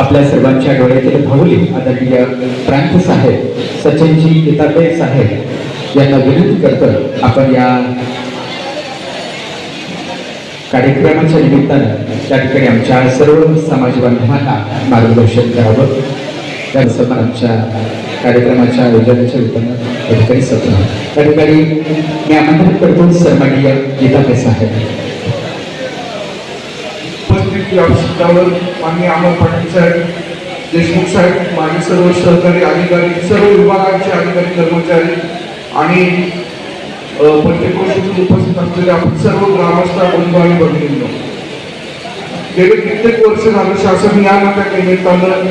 आपल्या सर्वांच्या डोळ्यातील भाऊली आदरणीय प्रांत साहेब सचिनजी गीतापे साहेब यांना विनंती करतो आपण या कार्यक्रमाच्या निमित्तानं त्या ठिकाणी आमच्या सर्व समाज बांधवांना मार्गदर्शन करावं. त्या आमच्या कार्यक्रमाच्या आयोजनाच्या रूपानं त्या ठिकाणी सत्र त्या ठिकाणी मी आमंत्रित करतो सन्माननीय गीतापे साहेब. उपस्थित व्यावसायिकावर माननीय अमर पाटील साहेब देशमुख साहेब माझे सर्व सहकारी अधिकारी सर्व विभागांचे अधिकारी कर्मचारी आणि प्रत्येक गोष्टीतून उपस्थित असलेले आपण सर्व ग्रामस्थ बंधू आणि गेले कित्येक वर्ष झालं शासन या नात्या निमित्तानं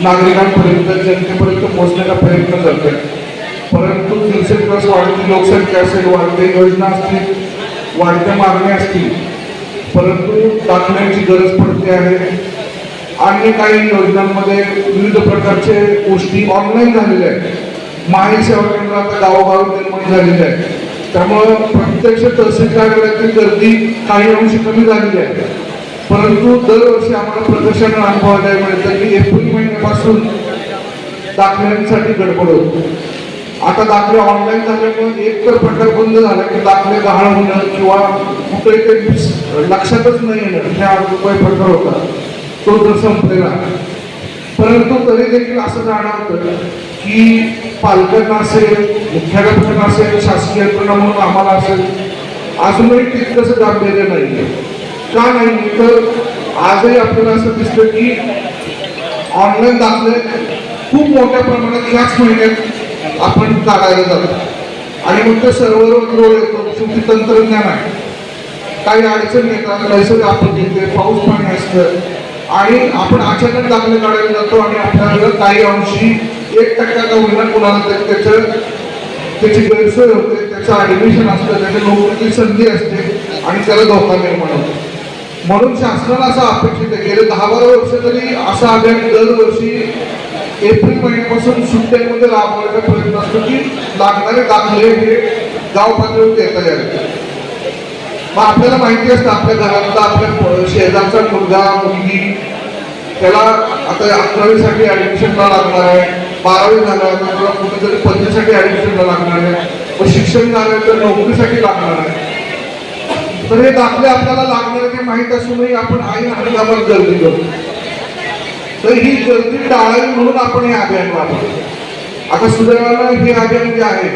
नागरिकांपर्यंत जनतेपर्यंत पोहोचण्याचा प्रयत्न करते आहे परंतु दिवसेंदिवस वाढती लोकसंख्या असेल वाढते योजना असतील वाढत्या मागण्या असतील परंतु टाकण्याची गरज पडते आहे. अन्य काही योजनांमध्ये विविध प्रकारचे गोष्टी ऑनलाईन झालेल्या आहेत. माहिती सेवा केंद्र आता गावोगावी निर्माण झालेले आहे त्यामुळं प्रत्यक्ष तहसील गर्दी काही अंशी कमी झालेली आहे. परंतु दरवर्षी आम्हाला प्रदर्शन अनुभवायला मिळतं की एप्रिल महिन्यापासून दाखल्यांसाठी गडबड होतो. आता दाखले ऑनलाईन झाल्यामुळे एक तर प्रकार बंद झाला की दाखले गहाळ होणं किंवा कुठे ते लक्षातच नाही येणं ह्या रुपये प्रकार होता. तो तर संपलेला. आहे. परंतु तरी देखील असं जाणवतं की पालकांना असेल मुख्याध्यापकांना असेल शासकीय यंत्रणा म्हणून आम्हाला असेल अजूनही तितकंसं गांभीर्य नाही का नाही? तर आजही आपल्याला असं दिसतं की ऑनलाईन दाखले खूप मोठ्या प्रमाणात याच महिन्यात आपण काढायला जातो. आणि मग ते सर्व्हरवर रोड येतो. शेवटी तंत्रज्ञान आहे. काही अडचण येतात नैसर्गिक आपत्ती येते पाऊस पाणी असतं. आणि आपण अचानक दाखले काढायला जातो आणि आपल्याला काही अंशी एक टक्का का होईना कुणाला तरी त्याचं त्याची गैरसोय होते त्याचं ॲडमिशन असतं त्याच्या नोकरीची संधी असते आणि त्याला धोका निर्माण होतो. म्हणून शासनाला असं अपेक्षित आहे. गेले दहा बारा वर्ष तरी असा अभियान दरवर्षी एप्रिल महिन्यापासून सुट्ट्यांमध्ये राबवण्याचा प्रयत्न असतो की लागणारे दाखले हे गाव पातळीवर देता यावे मग आपल्याला माहिती असतं आपल्या घरातला आपल्या शेजारचा मुलगा मुलगी. त्याला आता अकरावीसाठी ऍडमिशनला लागणार आहे? बारावी झाला किंवा कुठेतरी पदवीसाठी ऍडमिशनला लागणार आहे? व शिक्षण झालं तर नोकरीसाठी लागणार आहे? तर हे दाखले आपल्याला लागणार ते माहीत असूनही आपण आई आणि गर्दी करतो. तर ही गर्दी टाळावी म्हणून आपण हे अभियान वापरतो आता सुदैवाला हे अभियान जे आहे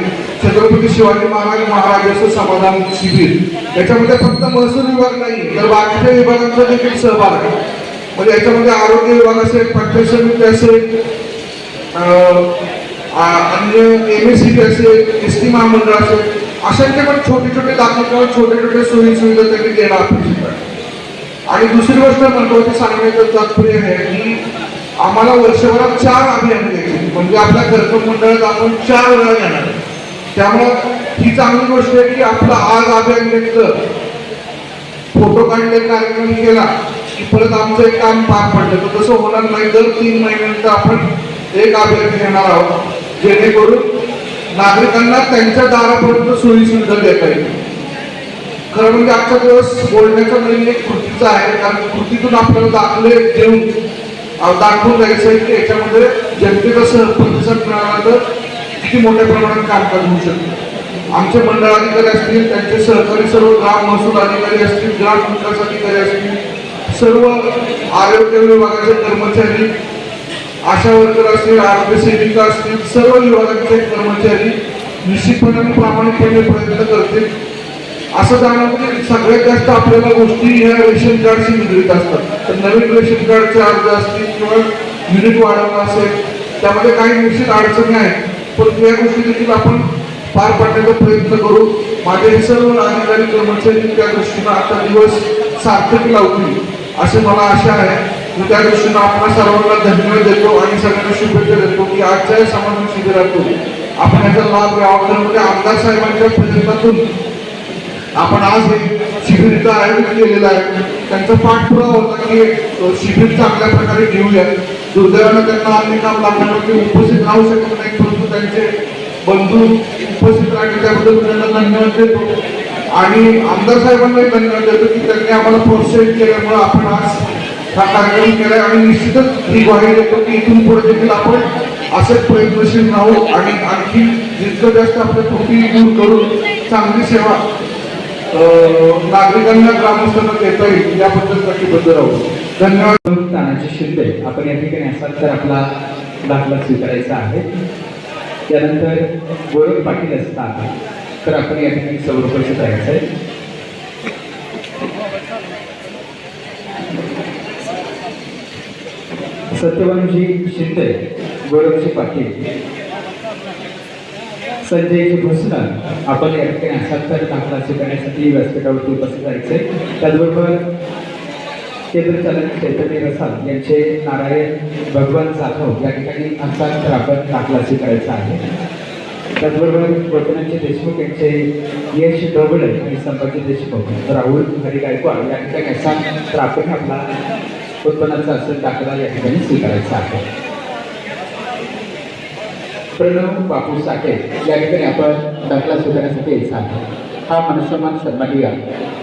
छत्रपती शिवाजी महाराज महाराजांचं समाधान शिबिर. याच्यामध्ये फक्त महसूल विभाग नाही तर बाकीच्या विभागांचा देखील सहभाग आहे. म्हणजे याच्यामध्ये आरोग्य विभाग असेल पंचायत समिती असेल अन्य एम एस सी बी असेल एस टी महामंडळ असेल अशांचे पण छोटे छोटे दाखल किंवा छोटे छोटे सोयी सुविधा त्यांनी देणं अपेक्षित आहे. आणि दुसरी गोष्ट महत्वाची सांगण्याचं तात्पर्य आहे की आम्हाला वर्षभरात चार अभियान घ्यायची म्हणजे आपल्या घरकुल मंडळात आपण चार वेळा येणार त्यामुळं ही चांगली गोष्ट आहे की आपलं आज अभियान घेतलं फोटो काढले कार्यक्रम केला की परत आमचं एक काम पार पडलं. तर तसं होणार नाही. दर तीन महिन्यानंतर आपण एक अभियान घेणार आहोत. जेणेकरून नागरिकांना त्यांच्या दारापर्यंत सोयी सुविधा देता येईल. खरं म्हणजे आजचा दिवस बोलण्याचा नाही एक कृतीचा आहे. कारण कृतीतून आपल्याला दाखले देऊन दाखवून जायचं आहे की याच्यामध्ये जनतेचा सह प्रतिसाद मिळाला तर किती मोठ्या प्रमाणात कामकाज होऊ शकतं. आमचे मंडळ अधिकारी असतील त्यांचे सहकारी सर्व ग्राम महसूल अधिकारी असतील ग्राम विकास अधिकारी असतील सर्व आरोग्य विभागाचे कर्मचारी आशा वर्कर असतील आरोग्य सेविका असतील सर्व विभागाचे कर्मचारी निश्चितपणे प्रामाणिकपणे प्रयत्न करतील. असं जाणवतं सगळ्यात जास्त आपल्याला गोष्टी ह्या रेशन कार्डशी निगडीत असतात. तर नवीन रेशन कार्डचे अर्ज असतील किंवा युनिट वाढवणं असेल त्यामध्ये काही निश्चित अडचणी आहेत. पण त्या गोष्टी देखील आपण पार पाडण्याचा प्रयत्न करू. माझे हे सर्व अधिकारी कर्मचारी त्या दृष्टीनं आता दिवस सार्थक लावतील असे मला आशा आहे. मी त्या दृष्टीनं आपल्या सर्वांना धन्यवाद देतो आणि सगळ्यांना शुभेच्छा देतो की आजच्या समाधान शिबिरातून आपण याचा लाभ घ्यावा तर म्हणजे आमदार साहेबांच्या प्रयत्नातून आपण आज हे शिबिर इथं आयोजित केलेलं आहे. त्यांचा पाठपुरावा होता की शिबिर चांगल्या प्रकारे घेऊया. दुर्दैवानं त्यांना अन्य काम लागल्यामुळे ते उपस्थित राहू शकत नाही परंतु त्यांचे बंधू उपस्थित राहिले त्याबद्दल मी त्यांना धन्यवाद देतो. आणि आमदार साहेबांनाही धन्यवाद देतो की त्यांनी आम्हाला प्रोत्साहित केल्यामुळे आपण आज हा कार्यक्रम केलाय. आणि निश्चितच ही ग्वाही देतो की इथून पुढे देखील आपण असेच प्रयत्नशील राहू आणि आणखी जितकं जास्त आपल्या त्रुटी दूर करून चांगली सेवा नागरिकांना ग्रामस्थांना देता येईल याबद्दल कटिबद्ध राहू. धन्यवाद. तानाजी शिंदे आपण या ठिकाणी असाल तर आपला दाखला स्वीकारायचा आहे. त्यानंतर गोरख पाटील असतात. तर आपण या ठिकाणी सौर परिषद राहायचं आहे. सत्यवानजी शिंदे गोरखजी पाटील. संजयजी भोसला आपण या ठिकाणी असाल तर चांगला शिकण्यासाठी व्यासपीठावरती उपस्थित राहायचे. त्याचबरोबर केंद्रचालक चैतन्य रसाल यांचे नारायण भगवान जाधव या ठिकाणी असाल तर आपण दाखला शिकायचा आहे. त्याचबरोबर गोपनाचे देशमुख यांचे यश ढोबळे आणि संभाजी देशमुख राहुल हरी गायकवाड या ठिकाणी असाल तर आपण आपला उत्पन्नाचा असेल दाखला या ठिकाणी स्वीकारायचा आहे. प्रणव बापू साठे. या ठिकाणी आपण दाखला स्वीकारण्यासाठी यायचा आहे हा मनसन्मान सन्माननीय आहे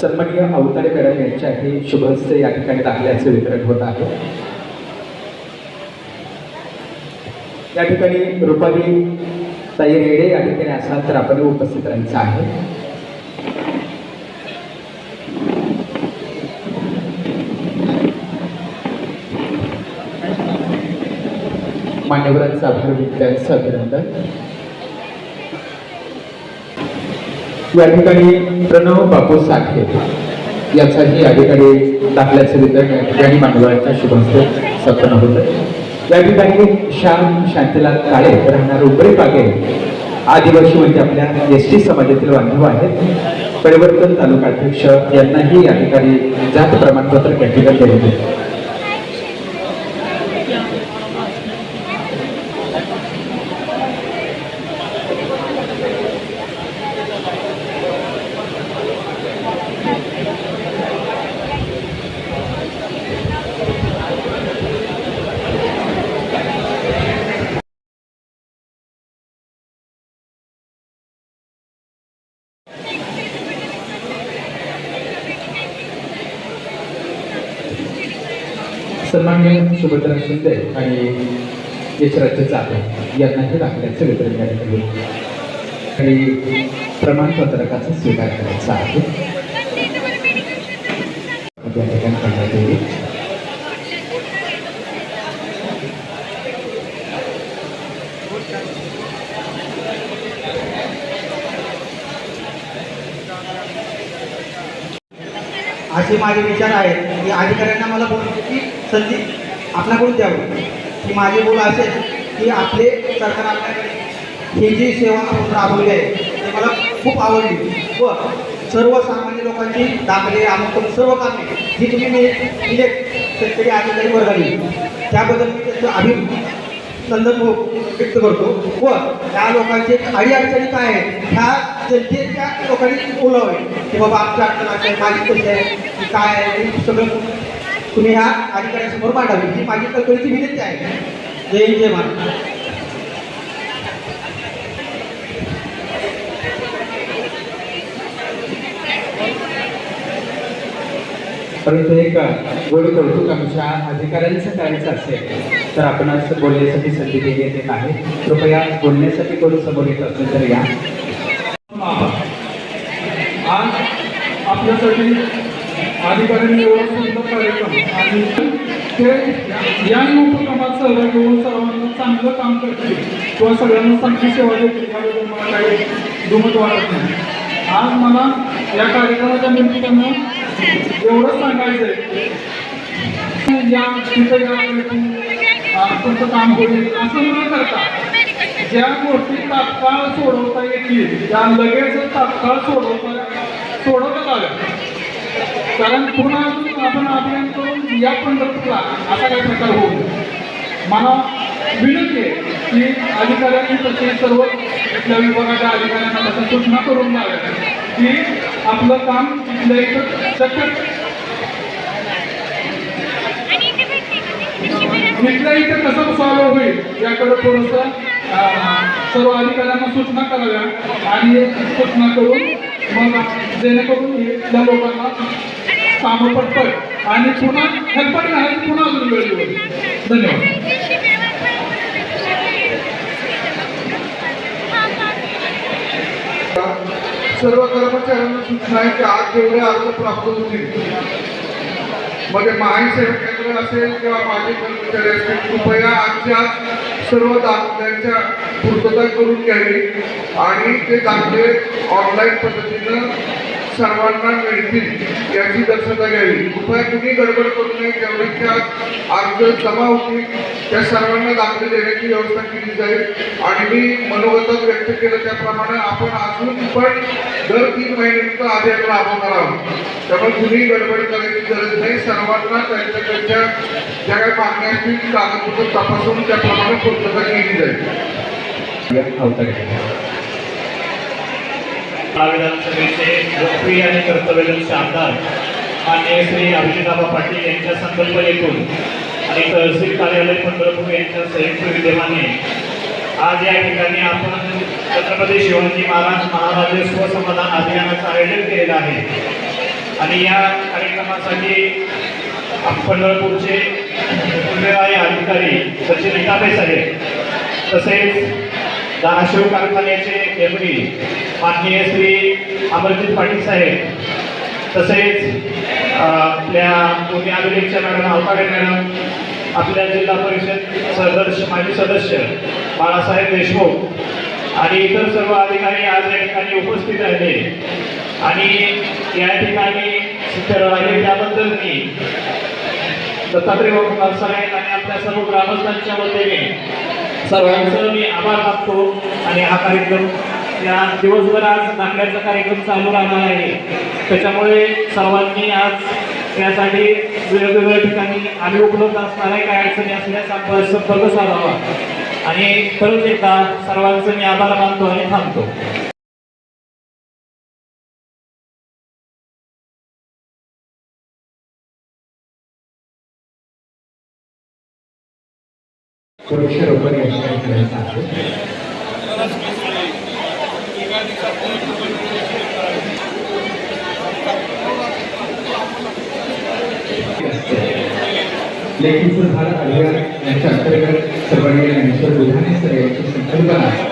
सन्माननीय अवतारे मॅडम यांच्या हे शुभहस्ते या ठिकाणी दाखल्याचे वितरण होत आहे. या ठिकाणी रुपाली ताई रेडे या ठिकाणी असाल तर आपण उपस्थित राहायचं आहे. मान्यवरांचा आभार विद्यार्थ्यांचं अभिनंदन. या ठिकाणी प्रणव बापू साठे याचाही या ठिकाणी दाखल्याचे वितरण या ठिकाणी मान्यवरांच्या शुभहस्ते संपन्न होतं. या ठिकाणी श्याम शांतीलाल काळे राहणार उबरे पागे. आदिवासी म्हणजे आपल्या एस टी समाजातील बांधव आहेत. परिवर्तन तालुका अध्यक्ष यांनाही या ठिकाणी जात प्रमाणपत्र या होते सन्मान्य सुभद्रा शिंदे आणि यशराज जाधव यांनाही दाखल्याचे वितरण करण्यात आले आणि प्रमाणपत्रकाचा स्वीकार करायचा आहे. या ठिकाणी करण्यात येईल असे माझे विचार आहेत. की अधिकाऱ्यांना मला तर संधी आपल्याकडून द्यावी की माझे बोल असे की आपले सरकार आपल्याकडे ही जी सेवा आपण राबवली आहे ते मला खूप आवडली. व सर्वसामान्य लोकांची दाखले आमंत्रण सर्व कामे जी तुम्ही मी शेतकरी अधिकारी वर्गाने त्याबद्दल मी त्याचं अभिनंदन व्यक्त करतो. व त्या लोकांचे काही अडचणी काय आहेत ह्या जनतेच्या लोकांनी बोलावे. की बाबा आमच्या अडचण आहे माझी कशी आहे काय आहे सगळं तुम्ही ह्या अधिकाऱ्यांसमोर मांडावी. ही माझी कळकळीची विनंती आहे. जय हिंद, जय महाराज परंतु एक गोड कौतुक आमच्या अधिकाऱ्यांचं करायचं असेल तर आपणास बोलण्यासाठी संधी देण्यात येत आहे. कृपया बोलण्यासाठी कोण समोर येत असेल तर या. आज आपल्यासाठी अधिकाऱ्यांनी एवढा सुंदर कार्यक्रम आणि ते या उपक्रमात सहभागी होऊन सर्वांना चांगलं काम करतील. किंवा सगळ्यांना चांगली सेवा देतील याबद्दल मला काही दुमत वाटत नाही. आज मला या कार्यक्रमाच्या निमित्तानं एवढंच सांगायचं आहे या तिथं या तुमचं काम होईल असं न करता ज्या गोष्टी तात्काळ सोडवता येतील त्या लगेच तात्काळ सोडवता सोडवण्यात आल्या कारण पुन्हा अजून आपण अभियान करून या पंढरपूरला असा काही प्रकार होऊ? मला विनंती आहे की अधिकाऱ्यांनी तसे सर्व इथल्या विभागाच्या अधिकाऱ्यांना तसं सूचना करून द्याव्या की आपलं काम इथल्या इथं शक्य इथल्या इथे कसं सॉल्व्ह होईल याकडे थोडंसं सर्व अधिकाऱ्यांना सूचना कराव्या आणि सूचना करून मग जेणेकरून इथल्या लोकांना कामं आणि पुन्हा हेल्पट घालायची पुन्हा अजून वेळ धन्यवाद. सर्व कर्मचाऱ्यांना सूचना आहे की आज जेवढे अर्ज प्राप्त होतील म्हणजे माही सेवा केंद्र असेल किंवा माझे कर्मचारी असतील कृपया आजच्या सर्व दाखल्यांच्या पूर्तता करून घ्यावी. आणि ते दाखले ऑनलाईन पद्धतीनं सर्वांना मिळतील याची दक्षता घ्यावी. कृपया कुणी गडबड करू नये जेवढ्याच्या आज अर्ज जमा होतील त्या सर्वांना दाखले देण्याची व्यवस्था केली जाईल. आणि मी मनोगतात व्यक्त केलं त्याप्रमाणे आपण अजून पण दर तीन महिन्यानंतर अभियान राबवणार आहोत. त्यामुळे कुणी गडबड करायची गरज नाही. सर्वांना त्यांच्या त्यांच्या ज्या काही मागण्या असतील ती कागदपत्र तपासून त्याप्रमाणे पूर्तता केली जाईल. विधानसभेचे लोकप्रिय आणि कर्तव्यदक्ष आमदार माननीय श्री अभिजिताबा पाटील यांच्या संकल्पनेतून आणि तहसील कार्यालय पंढरपूर यांच्या संयुक्त विद्यमाने आज या ठिकाणी आपण छत्रपती शिवाजी महाराज महाराज स्वसमाधान अभियानाचं आयोजन केलेलं आहे. आणि या कार्यक्रमासाठी पंढरपूरचे अधिकारी सचिन इटापे साहेब तसेच धाराशिव कारखान्याचे एमडी माननीय श्री अमरजित पाटील साहेब तसेच आपल्या पुणे अभिलेखच्या मॅडम आवताडे मॅडम आपल्या जिल्हा परिषद सदस्य माजी सदस्य बाळासाहेब देशमुख आणि इतर सर्व अधिकारी आज या ठिकाणी उपस्थित राहिले आणि या ठिकाणी राहिले त्याबद्दल मी दत्तात्रय बाबू साहेब आणि आपल्या सर्व ग्रामस्थांच्या वतीने सर्वांचं मी आभार मागतो आणि हा कार्यक्रम या दिवसभर आज नांगण्याचा कार्यक्रम चालू राहणार आहे. त्याच्यामुळे सर्वांनी आज यासाठी वेगवेगळ्या ठिकाणी आम्ही उपलब्ध असणार आहे. काय अडचणी असल्यास संपर्क संपर्क साधावा. आणि खरंच एकदा सर्वांचं मी आभार मानतो आणि थांबतो. वृक्षारोपण या ठिकाणी करायचं आहे लेखीचं झाड अभियान यांच्या अंतर्गत सर्वांनी ज्ञानेश्वर बुधाने सर यांची संकल्पना